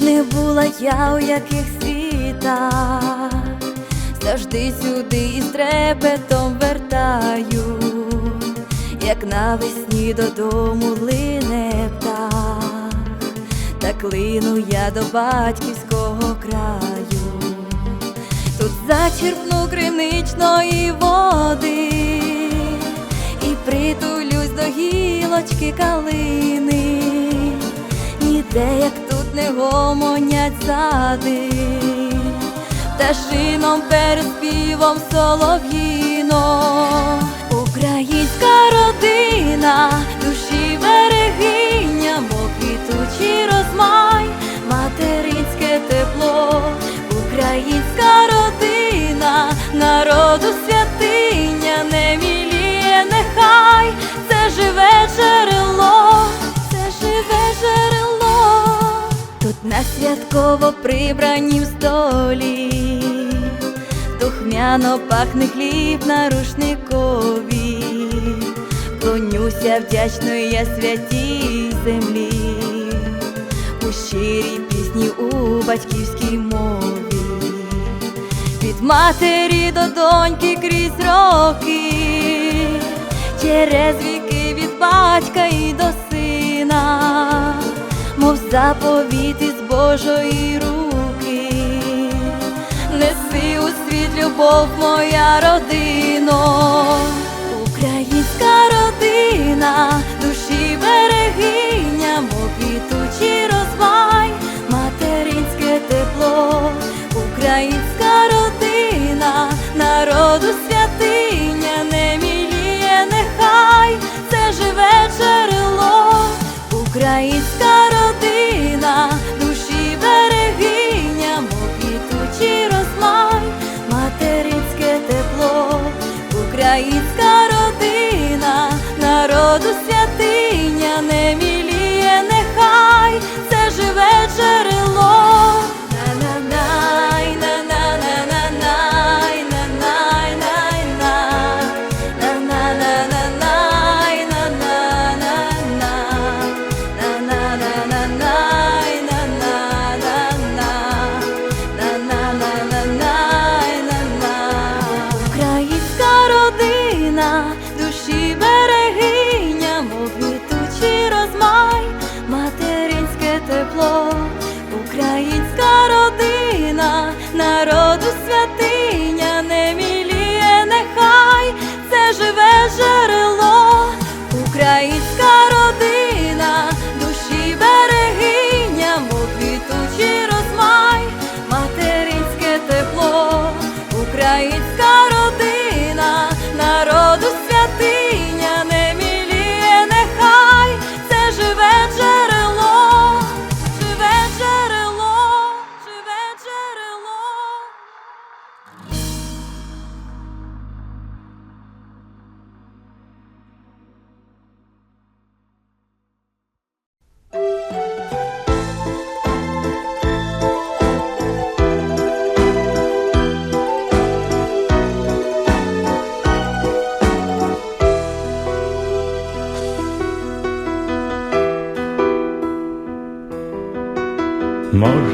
не була я у яких світах, завжди сюди із трепетом вертаю, як навесні додому лине птах, так лину я до батьківського краю, тут зачерпну криничної води і притулюсь до гілочки калини. Ніде, як не гомонять зади, пташином перед співом солов'їно, українська родина, душі берегиня, мов розмай, материнське тепло, українська родина, народу святиня, не міліє, нехай. Це живе на святково прибранім столі, духмяно пахне хліб на рушникові, клонюся вдячно я святій землі, у щирій пісні у батьківській мові, від матері до доньки крізь роки, через віки від батька і до сина, мов заповіт із Божої руки, неси у світ любов моя родино, українська родина, душі берегиня, мов квітучий розмай, материнське тепло, українська родина, народу святиня,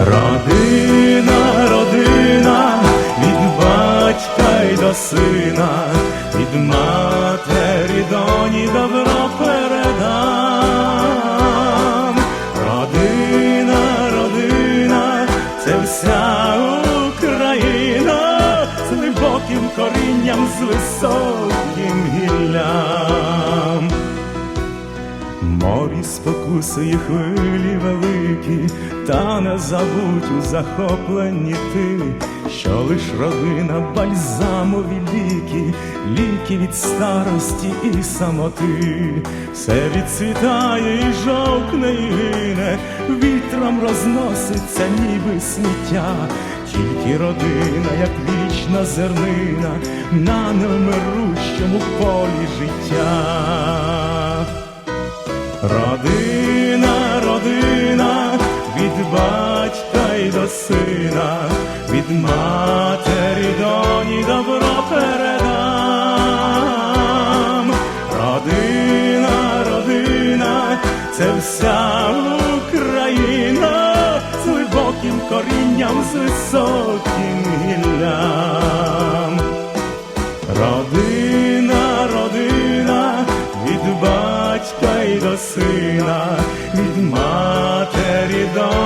Родина, родина, від батька й до сина, від матері доні добро Морі спокусує хвилі великі, та не забудь у захопленні ти, що лиш родина бальзамові ліки, ліки від старості і самоти, все відцвітає і жовкне і гине, вітром розноситься, ніби сміття, тільки родина, як вічна зернина, на невмирущому полі життя. Родина, сина, від матері доні добро передам.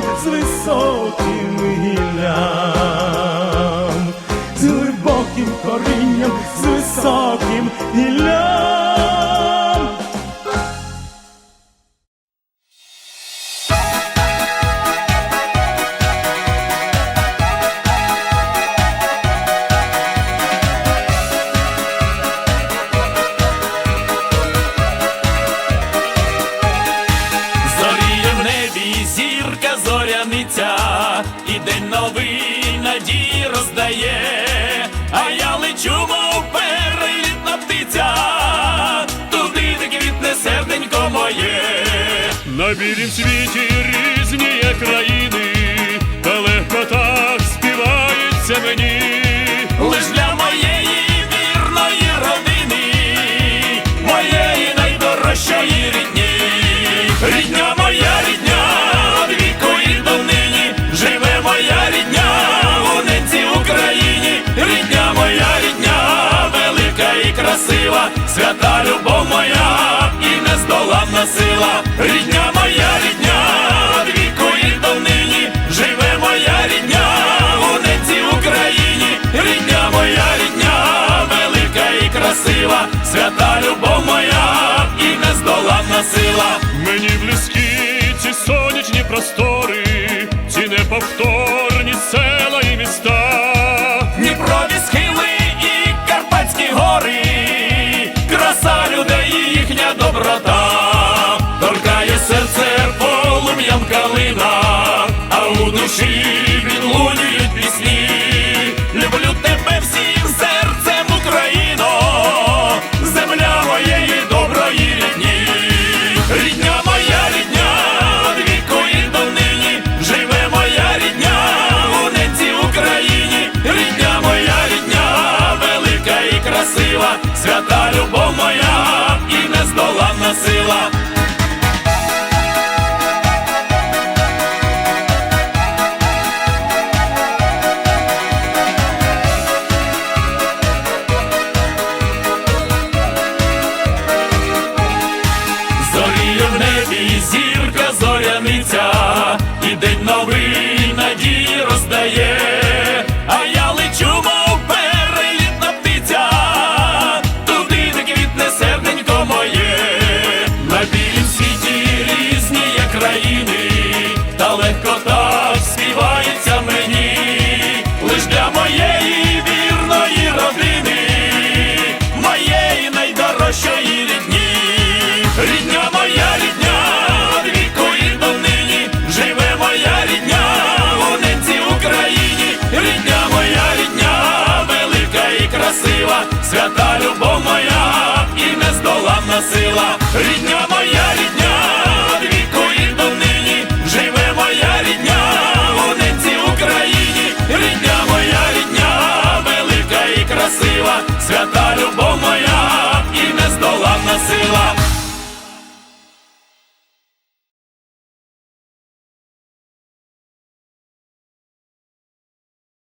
Корінням, з На білім світі різні країни, та легко так співається мені. Лиш для моєї вірної родини, моєї найдорожчої рідні, рідня моя рідня, від віку і донині, живе моя рідня, у ненці Україні, рідня моя рідня, велика і красива, свята любов моя сила, рідня, свята любов моя і нездоланна сила. Мені близькі ці сонячні простори, ці неповторні села і міста. Дніпрові схили і Карпатські гори, краса людей і їхня доброта, торкає серце полум'ям калина, а у душі Рідня моя рідня, віку і донині, живе моя рідня, у ненці Україні, рідня моя рідня, велика і красива, свята любов моя і нездоланна сила, рідня моя рідня,